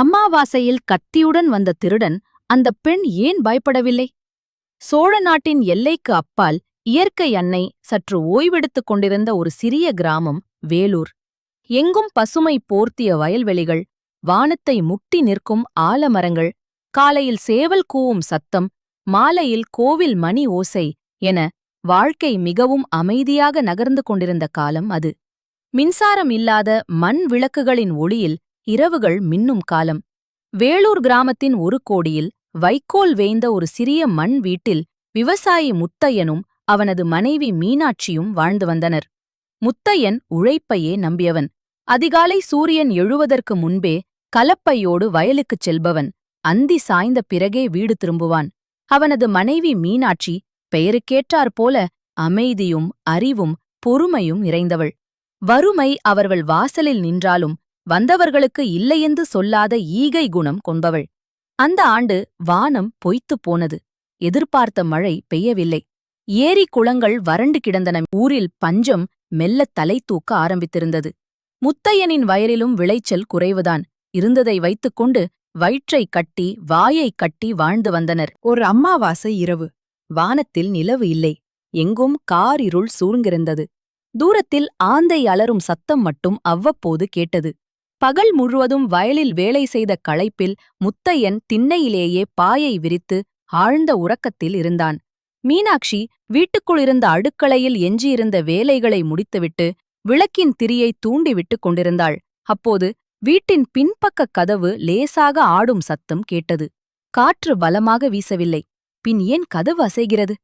அம்மாவாசையில் கத்தியுடன் வந்த திருடன் அந்த பெண் ஏன் பயப்படவில்லை? சோழ நாட்டின் எல்லைக்கு அப்பால் இயற்கை அன்னை சற்று ஓய்வெடுத்துக் கொண்டிருந்த ஒரு சிறிய கிராமம் வேலூர். எங்கும் பசுமை போர்த்திய வயல்வெளிகள் வானத்தை முட்டி நிற்கும் ஆலமரங்கள் காலையில் சேவல் கூவும் சத்தம் மாலையில் கோவில் மணி ஓசை என வாழ்க்கை மிகவும் அமைதியாக நகர்ந்து கொண்டிருந்த காலம் அது. மின்சாரம் இல்லாத மண் விளக்குகளின் ஒளியில் இரவுகள் மின்னும் காலம். வேலூர் கிராமத்தின் ஒரு கோடியில் வைக்கோல் வேய்ந்த ஒரு சிறிய மண் வீட்டில் விவசாயி முத்தையனும் அவனது மனைவி மீனாட்சியும் வாழ்ந்து வந்தனர். முத்தையன் உழைப்பையே நம்பியவன். அதிகாலை சூரியன் எழுவதற்கு முன்பே கலப்பையோடு வயலுக்குச் செல்பவன். அந்தி சாய்ந்த பிறகே வீடு திரும்புவான். அவனது மனைவி மீனாட்சி பெயருக்கேற்றாற்போல அமைதியும் அறிவும் பொறுமையும் நிறைந்தவள். வறுமை அவர்கள் வாசலில் நின்றாலும் வந்தவர்களுக்கு இல்லையென்று சொல்லாத ஈகை குணம் கொண்டவள். அந்த ஆண்டு வானம் பொய்த்துப் போனது. எதிர்பார்த்த மழை பெய்யவில்லை. ஏரி குளங்கள் வறண்டு கிடந்தன. ஊரில் பஞ்சம் மெல்லத் தலை தூக்க ஆரம்பித்திருந்தது. முத்தையனின் வயலிலும் விளைச்சல் குறைவுதான். இருந்ததை வைத்துக்கொண்டு வயிற்றைக் கட்டி வாயைக் கட்டி வாழ்ந்து வந்தனர். ஒரு அம்மாவாசை இரவு. வானத்தில் நிலவு இல்லை. எங்கும் காரிருள் சூழ்ந்திருந்தது. தூரத்தில் ஆந்தை அலறும் சத்தம் மட்டும் அவ்வப்போது கேட்டது. பகல் முழுவதும் வயலில் வேலை செய்த களைப்பில் முத்தையன் திண்ணையிலேயே பாயை விரித்து ஆழ்ந்த உறக்கத்தில் இருந்தான். மீனாட்சி வீட்டுக்குள் இருந்த அடுக்களையில் எஞ்சியிருந்த வேலைகளை முடித்துவிட்டு விளக்கின் திரியை தூண்டிவிட்டுக் கொண்டிருந்தாள். அப்போது வீட்டின் பின்பக்க கதவு லேசாக ஆடும் சத்தம் கேட்டது. காற்று பலமாக வீசவில்லை. பின் ஏன் கதவு அசைகிறது?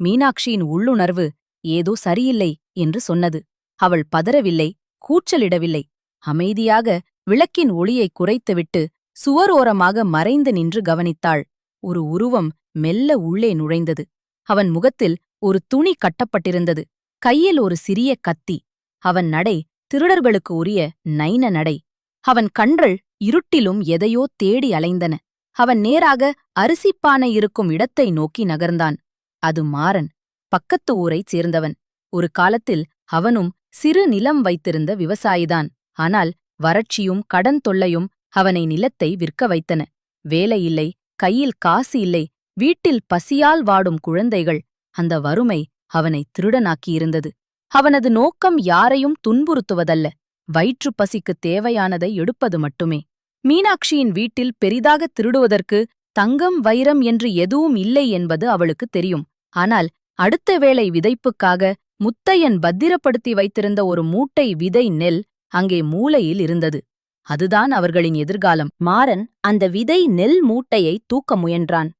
மீனாட்சியின் உள்ளுணர்வு ஏதோ சரியில்லை என்று சொன்னது. அவள் பதறவில்லை கூச்சலிடவில்லை. அமைதியாக விளக்கின் ஒளியை குறைத்துவிட்டு சுவரோரமாக மறைந்து நின்று கவனித்தாள். ஒரு உருவம் மெல்ல உள்ளே நுழைந்தது. அவன் முகத்தில் ஒரு துணி கட்டப்பட்டிருந்தது. கையில் ஒரு சிறிய கத்தி. அவன் நடை திருடர்களுக்கு உரிய நைன நடை. அவன் கண்கள் இருட்டிலும் எதையோ தேடி அலைந்தன. அவன் நேராக அரிசிப்பானை இருக்கும் இடத்தை நோக்கி நகர்ந்தான். அது மாறன் பக்கத்து ஊரைச் சேர்ந்தவன். ஒரு காலத்தில் அவனும் சிறு நிலம் வைத்திருந்த விவசாயிதான். ஆனால் வறட்சியும் கடன் தொல்லையும் அவனை நிலத்தை விற்க வைத்தன. வேலையில்லை கையில் காசு இல்லை வீட்டில் பசியால் வாடும் குழந்தைகள். அந்த வறுமை அவனை திருடனாக்கியிருந்தது. அவனது நோக்கம் யாரையும் துன்புறுத்துவதல்ல. வயிற்றுப் பசிக்குத் தேவையானதை எடுப்பது மட்டுமே. மீனாட்சியின் வீட்டில் பெரிதாக திருடுவதற்கு தங்கம் வைரம் என்று எதுவும் இல்லை என்பது அவளுக்குத் தெரியும். ஆனால் அடுத்த வேளை விதைப்புக்காக முத்தையன் பத்திரப்படுத்தி வைத்திருந்த ஒரு மூட்டை விதை நெல் அங்கே மூலையில் இருந்தது. அதுதான் அவர்களின் எதிர்காலம். மாறன் அந்த விதை நெல் மூட்டையை தூக்க முயன்றான்.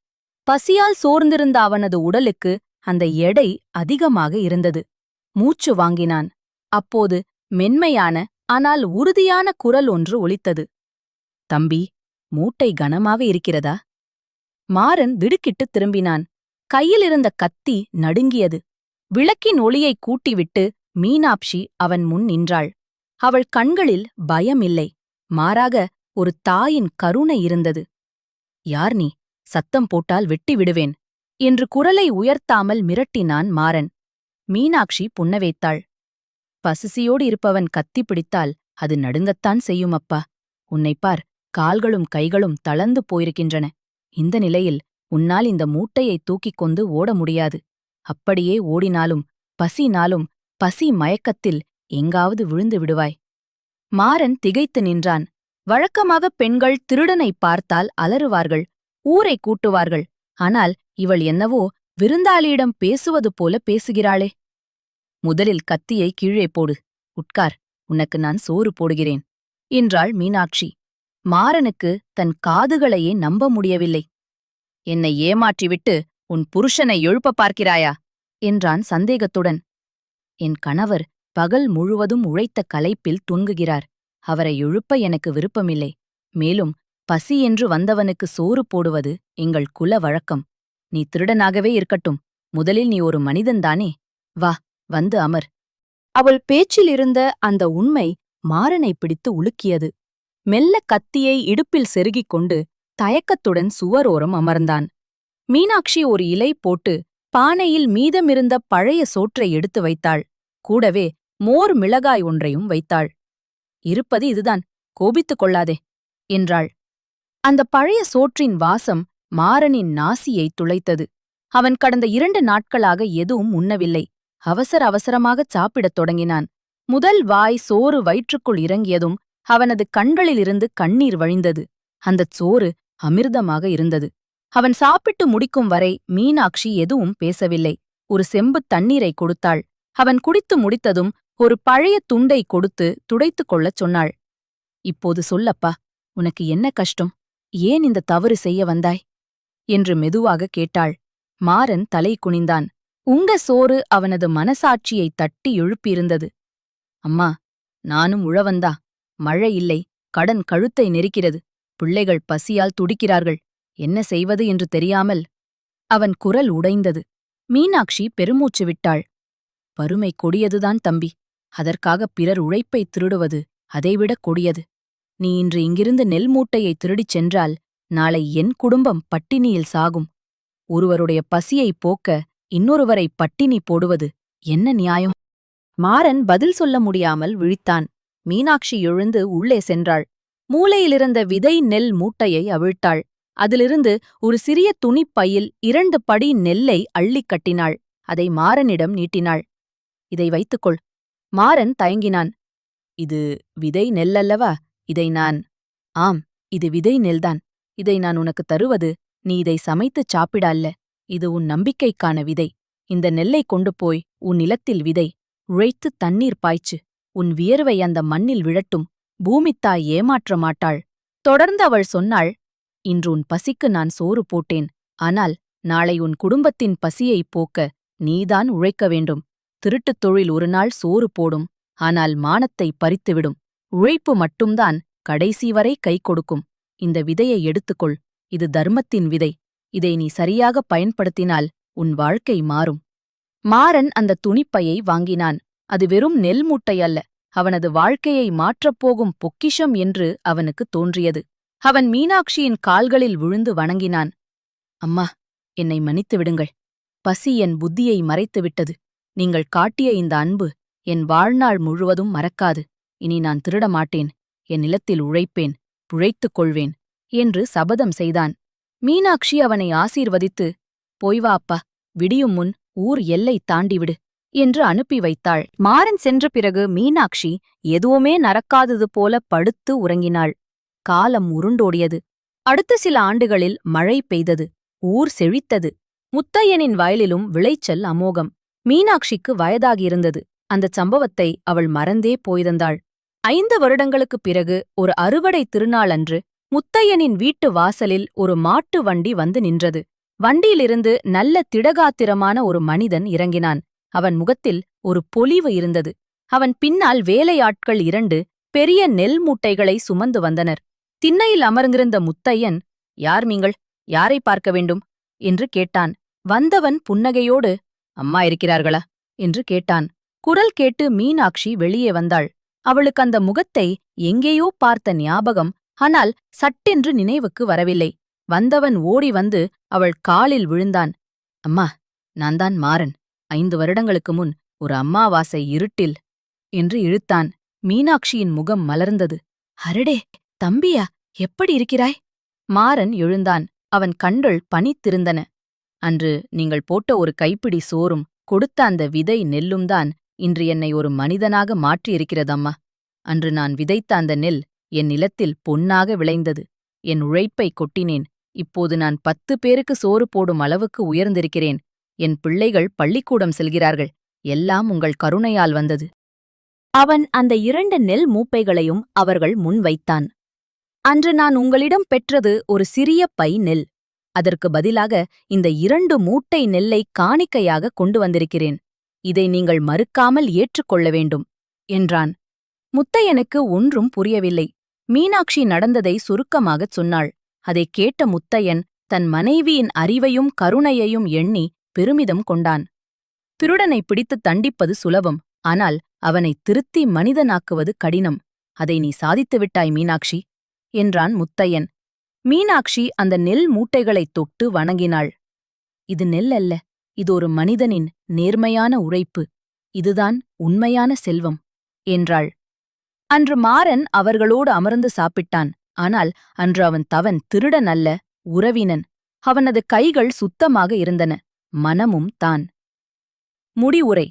பசியால் சோர்ந்திருந்த அவனது உடலுக்கு அந்த எடை அதிகமாக இருந்தது. மூச்சு வாங்கினான். அப்போது மென்மையான ஆனால் உறுதியான குரல் ஒன்று ஒலித்தது. தம்பி மூட்டை கனமாக இருக்கிறதா? மாறன் திடுக்கிட்டு திரும்பினான். கையிலிருந்த கத்தி நடுங்கியது. விளக்கின் ஒளியை கூட்டிவிட்டு மீனாட்சி அவன் முன் நின்றாள். அவள் கண்களில் பயமில்லை. மாறாக ஒரு தாயின் கருணை இருந்தது. யார் நீ? சத்தம் போட்டால் வெட்டி விடுவேன் என்று குரலை உயர்த்தாமல் மிரட்டினான் மாறன். மீனாட்சி புன்னவைத்தாள் பசிசியோடு இருப்பவன் கத்தி பிடித்தால் அது நடுங்கத்தான் செய்யும் அப்பா உன்னைப் பார் கால்களும் கைகளும் தளர்ந்து போயிருக்கின்றன. இந்த நிலையில் உன்னால் இந்த மூட்டையை தூக்கிக் கொண்டு ஓட முடியாது. அப்படியே ஓடினாலும் பசினாலும் பசி மயக்கத்தில் எங்காவது விழுந்து விடுவாய். மாறன் திகைத்து நின்றான். வழக்கமாக பெண்கள் திருடனைப் பார்த்தால் அலறுவார்கள் ஊரை கூட்டுவார்கள். ஆனால் இவள் என்னவோ விருந்தாளியிடம் பேசுவது போல பேசுகிறாளே. முதலில் கத்தியை கீழே போடு. உட்கார் உனக்கு நான் சோறு போடுகிறேன் என்றாள் மீனாட்சி. மாறனுக்கு தன் காதுகளையே நம்ப முடியவில்லை. என்னை ஏமாற்றிவிட்டு உன் புருஷனை எழுப்ப பார்க்கிறாயா? என்றான் சந்தேகத்துடன். என் கணவர் பகல் முழுவதும் உழைத்த களைப்பில் தூங்குகிறார். அவரை எழுப்ப எனக்கு விருப்பமில்லை. மேலும் பசி என்று வந்தவனுக்கு சோறு போடுவது எங்கள் குல வழக்கம். நீ திருடனாகவே இருக்கட்டும். முதலில் நீ ஒரு மனிதன்தானே வா வந்து அமர். அவள் பேச்சில் இருந்த அந்த உண்மை மாறனை பிடித்து உலுக்கியது. மெல்ல கத்தியை இடுப்பில் செருகிக் கொண்டு தயக்கத்துடன் சுவரோரம் அமர்ந்தான். மீனாட்சி ஒரு இலை போட்டு பானையில் மீதமிருந்த பழைய சோற்றை எடுத்து வைத்தாள். கூடவே மோர் மிளகாய் ஒன்றையும் வைத்தாள். இருப்பது இதுதான் கோபித்துக் கொள்ளாதே என்றாள். அந்த பழைய சோற்றின் வாசம் மாறனின் நாசியை துளைத்தது. அவன் கடந்த இரண்டு நாட்களாக எதுவும் உண்ணவில்லை. அவசர அவசரமாகச் சாப்பிடத் தொடங்கினான். முதல் வாய் சோறு வயிற்றுக்குள் இறங்கியதும் அவனது கண்களிலிருந்து கண்ணீர் வழிந்தது. அந்தச் சோறு அமிர்தமாக இருந்தது. அவன் சாப்பிட்டு முடிக்கும் வரை மீனாட்சி எதுவும் பேசவில்லை. ஒரு செம்பு தண்ணீரை கொடுத்தாள். அவன் குடித்து முடித்ததும் ஒரு பழைய துண்டை கொடுத்து துடைத்துக் கொள்ளச் சொன்னாள். இப்போது சொல்லப்பா உனக்கு என்ன கஷ்டம்? ஏன் இந்த தவறு செய்ய வந்தாய்? என்று மெதுவாக கேட்டாள். மாறன் தலை குனிந்தான். உங்க சோறு அவனது மனசாட்சியை தட்டி எழுப்பியிருந்தது. அம்மா நானும் உழவந்தா மழை இல்லை. கடன் கழுத்தை நெரிக்கிறது. பிள்ளைகள் பசியால் துடிக்கிறார்கள். என்ன செய்வது என்று தெரியாமல். அவன் குரல் உடைந்தது. மீனாட்சி பெருமூச்சு விட்டாள். வறுமை கொடியதுதான் தம்பி. அதற்காக பிறர் உழைப்பை திருடுவது அதைவிடக் கொடியது. நீ இன்று இங்கிருந்து நெல் மூட்டையை திருடிச் சென்றால் நாளை என் குடும்பம் பட்டினியில் சாகும். ஒருவருடைய பசியைப் போக்க இன்னொருவரை பட்டினி போடுவது என்ன நியாயம்? மாறன் பதில் சொல்ல முடியாமல் விழித்தான். மீனாட்சி எழுந்து உள்ளே சென்றாள். மூலையிலிருந்த விதை நெல் மூட்டையை அவிழ்த்தாள். அதிலிருந்து ஒரு சிறிய துணிப்பையில் இரண்டு படி நெல்லை அள்ளிக் கட்டினாள். அதை மாறனிடம் நீட்டினாள். இதை வைத்துக்கொள். மாறன் தயங்கினான். இது விதை நெல்லல்லவா? இதை நான் ஆம் இது விதை நெல்தான். இதை நான் உனக்கு தருவது நீ இதை சமைத்துச் சாப்பிட அல்ல. இது உன் நம்பிக்கைக்கான விதை. இந்த நெல்லை கொண்டு போய் உன் நிலத்தில் விதை. உழைத்து தண்ணீர் பாய்ச்சு. உன் வியர்வை அந்த மண்ணில் விழட்டும். பூமித்தாய் ஏமாற்ற மாட்டாள் தொடர்ந்து அவள் சொன்னாள் இன்று உன் பசிக்கு நான் சோறு போட்டேன். ஆனால் நாளை உன் குடும்பத்தின் பசியைப் போக்க நீதான் உழைக்க வேண்டும். திருட்டுத் தொழில் ஒரு நாள் சோறு போடும். ஆனால் மானத்தை பறித்துவிடும். உழைப்பு மட்டும்தான் கடைசி வரை கை கொடுக்கும். இந்த விதையை எடுத்துக்கொள். இது தர்மத்தின் விதை. இதை நீ சரியாக பயன்படுத்தினால் உன் வாழ்க்கை மாறும். மாறன் அந்த துணிப்பையை வாங்கினான். அது வெறும் நெல் மூட்டை அல்ல. அவனது வாழ்க்கையை மாற்றப்போகும் பொக்கிஷம் என்று அவனுக்கு தோன்றியது. அவன் மீனாட்சியின் கால்களில் விழுந்து வணங்கினான். அம்மா என்னை மன்னித்து விடுங்கள் பசி என் புத்தியை மறைத்துவிட்டது. நீங்கள் காட்டிய இந்த அன்பு என் வாழ்நாள் முழுவதும் மறக்காது. இனி நான் திருட மாட்டேன் என் நிலத்தில் உழைப்பேன். புழைத்துக் கொள்வேன். என்று சபதம் செய்தான். மீனாட்சி அவனை ஆசீர்வதித்து போய் வா அப்பா விடியும் முன் ஊர் எல்லை தாண்டிவிடு என்று அனுப்பி வைத்தாள். மாறன் சென்ற பிறகு மீனாட்சி எதுவுமே நடக்காதது போல படுத்து உறங்கினாள். காலம் உருண்டோடியது. அடுத்த சில ஆண்டுகளில் மழை பெய்தது. ஊர் செழித்தது. முத்தையனின் வயலிலும் விளைச்சல் அமோகம். மீனாட்சிக்கு வயதாகியிருந்தது அந்தச் சம்பவத்தை அவள் மறந்தே போயிருந்தாள் ஐந்து வருடங்களுக்குப் பிறகு ஒரு அறுவடை திருநாளன்று முத்தையனின் வீட்டு வாசலில் ஒரு மாட்டு வண்டி வந்து நின்றது. வண்டியிலிருந்து நல்ல திடகாத்திரமான ஒரு மனிதன் இறங்கினான். அவன் முகத்தில் ஒரு பொலிவு இருந்தது. அவன் பின்னால் வேலையாட்கள் இரண்டு பெரிய நெல் மூட்டைகளை சுமந்து வந்தனர். திண்ணையில் அமர்ந்திருந்த முத்தையன் யார் நீங்கள் யாரை பார்க்க வேண்டும்? என்று கேட்டான். வந்தவன் புன்னகையோடு அம்மா இருக்கிறார்களா? என்று கேட்டான். குரல் கேட்டு மீனாட்சி வெளியே வந்தாள். அவளுக்கு அந்த முகத்தை எங்கேயோ பார்த்த ஞாபகம் ஆனால் சட்டென்று நினைவுக்கு வரவில்லை. வந்தவன் ஓடி வந்து அவள் காலில் விழுந்தான். அம்மா நான்தான் மாறன். ஐந்து வருடங்களுக்கு முன் ஒரு அம்மாவாசை இருட்டில் என்று இழுத்தான். மீனாட்சியின் முகம் மலர்ந்தது. அரடே தம்பியா எப்படி இருக்கிறாய்? மாறன் எழுந்தான். அவன் கண்கள் பனித்திருந்தன. அன்று நீங்கள் போட்ட ஒரு கைப்பிடி சோறும் கொடுத்த அந்த விதை நெல்லும்தான் இன்று என்னை ஒரு மனிதனாக மாற்றியிருக்கிறதம்மா. அன்று நான் விதைத்த அந்த நெல் என் நிலத்தில் பொன்னாக விளைந்தது. என் உழைப்பை கொட்டினேன். இப்போது நான் பத்து பேருக்கு சோறு போடும் அளவுக்கு உயர்ந்திருக்கிறேன். என் பிள்ளைகள் பள்ளிக்கூடம் செல்கிறார்கள். எல்லாம் உங்கள் கருணையால் வந்தது. அவன் அந்த இரண்டு நெல் மூப்பைகளையும் அவர்கள் முன் வைத்தான். அன்று நான் உங்களிடம் பெற்றது ஒரு சிறிய பை நெல். அதற்கு பதிலாக இந்த இரண்டு மூட்டை நெல்லை காணிக்கையாக கொண்டு வந்திருக்கிறேன். இதை நீங்கள் மறுக்காமல் ஏற்றுக்கொள்ள வேண்டும் என்றான். முத்தையனுக்கு ஒன்றும் புரியவில்லை. மீனாட்சி நடந்ததை சுருக்கமாகச் சொன்னாள். அதைக் கேட்ட முத்தையன் தன் மனைவியின் அறிவையும் கருணையையும் எண்ணி பெருமிதம் கொண்டான். திருடனை பிடித்துத் தண்டிப்பது சுலபம். ஆனால் அவனை திருத்தி மனிதனாக்குவது கடினம். அதை நீ சாதித்துவிட்டாய் மீனாட்சி என்றான் முத்தையன். மீனாட்சி அந்த நெல் மூட்டைகளைத் தொட்டு வணங்கினாள். இது நெல் அல்ல இது ஒரு மனிதனின் நேர்மையான உழைப்பு இதுதான் உண்மையான செல்வம் என்றாள். அன்று மாறன் அவர்களோடு அமர்ந்து சாப்பிட்டான் ஆனால் அன்று அவன் தவன் திருடன் அல்ல உறவினன் அவனது கைகள் சுத்தமாக இருந்தன மனமும் தான். முடிவுரை.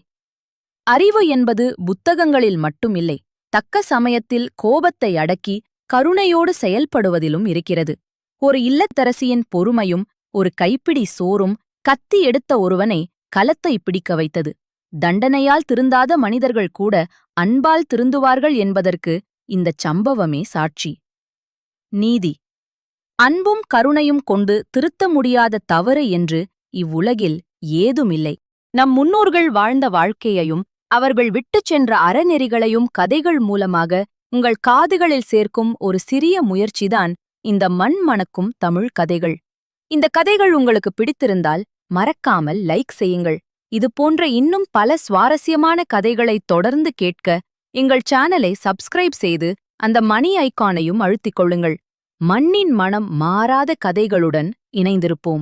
அறிவு என்பது புத்தகங்களில் மட்டுமில்லை தக்க சமயத்தில் கோபத்தை அடக்கி கருணையோடு செயல்படுவதிலும் இருக்கிறது. ஒரு இல்லத்தரசியின் பொறுமையும் ஒரு கைப்பிடி சோறும் கத்தி எடுத்த ஒருவனை கலத்தை பிடிக்க வைத்தது. தண்டனையால் திருந்தாத மனிதர்கள் கூட அன்பால் திருந்துவார்கள் என்பதற்கு இந்தச் சம்பவமே சாட்சி. நீதி. அன்பும் கருணையும் கொண்டு திருத்த முடியாத தவறு என்று இவ்வுலகில் ஏதுமில்லை. நம் முன்னோர்கள் வாழ்ந்த வாழ்க்கையையும் அவர்கள் விட்டுச் சென்ற அறநெறிகளையும் கதைகள் மூலமாக உங்கள் காதுகளில் சேர்க்கும் ஒரு சிறிய முயற்சிதான் இந்த மண் மணக்கும் தமிழ் கதைகள். இந்த கதைகள் உங்களுக்கு பிடித்திருந்தால் மறக்காமல் லைக் செய்யுங்கள். இது போன்ற இன்னும் பல சுவாரஸ்யமான கதைகளை தொடர்ந்து கேட்க எங்கள் சேனலை சப்ஸ்கிரைப் செய்து அந்த மணி ஐகானையும் அழுத்திக் கொள்ளுங்கள். மண்ணின் மனம் மாறாத கதைகளுடன் இணைந்திருப்போம்.